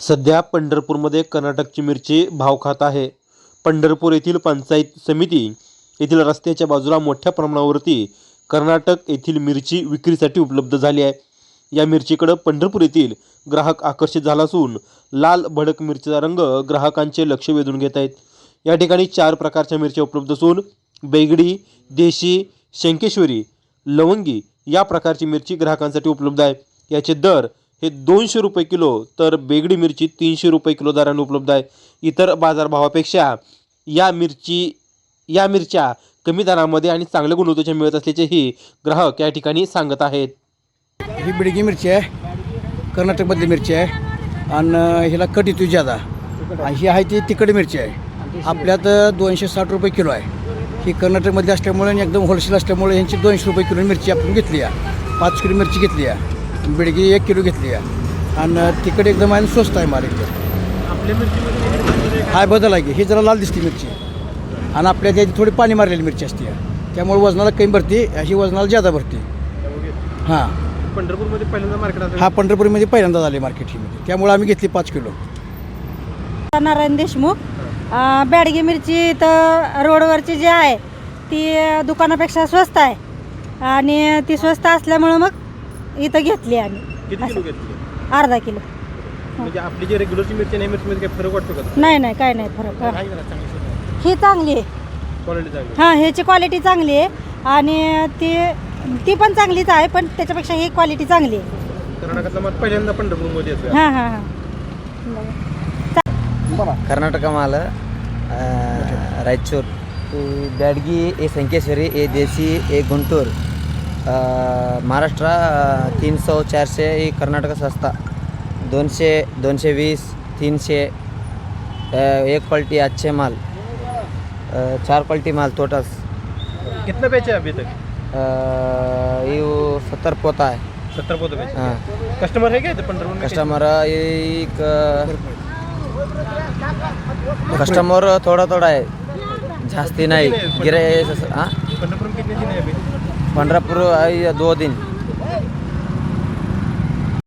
सध्या पंढरपूरमध्ये कर्नाटकची मिरची भाव खात आहे. पंढरपूर येथील पंचायत समिती येथील रस्त्याच्या बाजूला मोठ्या प्रमाणावरती कर्नाटक येथील मिरची विक्रीसाठी उपलब्ध झाली आहे. या मिरचीकडं पंढरपूर येथील ग्राहक आकर्षित झाला असून लाल भडक मिरचीचा रंग ग्राहकांचे लक्ष वेधून घेत आहेत. या ठिकाणी चार प्रकारच्या मिरच्या उपलब्ध असून बेगडी देशी शंकेश्वरी लवंगी या प्रकारची मिरची ग्राहकांसाठी उपलब्ध आहे. याचे दर हे दोनशे रुपये किलो तर बेगडी मिरची तीनशे रुपये किलो दराने उपलब्ध आहे. इतर बाजारभावापेक्षा या मिरची या मिरच्या कमी दरामध्ये आणि चांगल्या गुणवत्तेच्या मिळत असल्याचेही ग्राहक या ठिकाणी सांगत आहेत. ही बिडगी मिरची आहे कर्नाटकमधली मिरची आहे आणि हिला कट येतो ज्यादा. आणि ही आहे ती तिखट मिरची आहे. आपल्यात दोनशे साठ रुपये किलो आहे. ही कर्नाटकमधली असल्यामुळे आणि एकदम होलसेल असल्यामुळे ह्यांची दोनशे रुपये किलो मिरची आपण घेतली आहे. पाच किलो मिरची घेतली आहे. बिडगी एक किलो घेतली आहे. आणि तिखट एकदम आहे आणि स्वस्त आहे माल एकदम. हाय बदल आहे की. ही जरा लाल दिसते मिरची. आणि आपल्या त्याची थोडी पाणी मारलेली मिरची असते. त्यामुळे वजनाला कमी भरते ही वजनाला जादा भरते. हां. पंढरपूरमध्ये पहिल्यांदा मार्केट हा पंढरपूरमध्ये पहिल्यांदा झाले मार्केट ही. मध्ये त्यामुळे आम्ही घेतली पाच किलो. नारायण देशमुख. बॅडगी मिरची तर रोडवरची जी आहे ती दुकानापेक्षा स्वस्त आहे. आणि ती स्वस्त असल्यामुळं मग इथं घेतली आम्ही किती किलो असं. घेतली अर्धा किलो म्हणजे आपली जी रेग्युलरची मिरची नाही मिरचीमध्ये काही फरक वाटतो का नाही नाही काय नाही फरक हा. आहे जरा चांगली ही चांगली आहे क्वालिटी चांगली हां ह्याची क्वालिटी चांगली आहे आणि ती ती पण चांगलीच आहे पण त्याच्यापेक्षा ही क्वालिटी चांगली आहे कर्नाटकातला माल पहिल्यांदा पंढरपूरमध्ये येतो हां हां हां ಕರ್ನಾಟಕ ಮಾಲ್ ರಾಯಚೂರು ಈ ಬ್ಯಾಡಗಿ ಈ ಸಂಕೇಶ್ವರಿ ಈ देसी ये गुंटूर अ, महाराष्ट्र तीन सौ चारशे ही कर्नाटक सस्ता दोनशे दोनशे वीस तीनशे एक क्वालिटी अच्छे माल. चार क्वालिटी माल टोटल कितना बेचे अभी तक? ये सत्तर पोता है सत्तर पोता बेचे हाँ. कस्टमर है क्या पंद्रह कस्टमर एक कस्टमर थोडा थोडा आहे. जास्ती नाही. गिरे हां? पंद्रह पूर्व आई या दो दिन.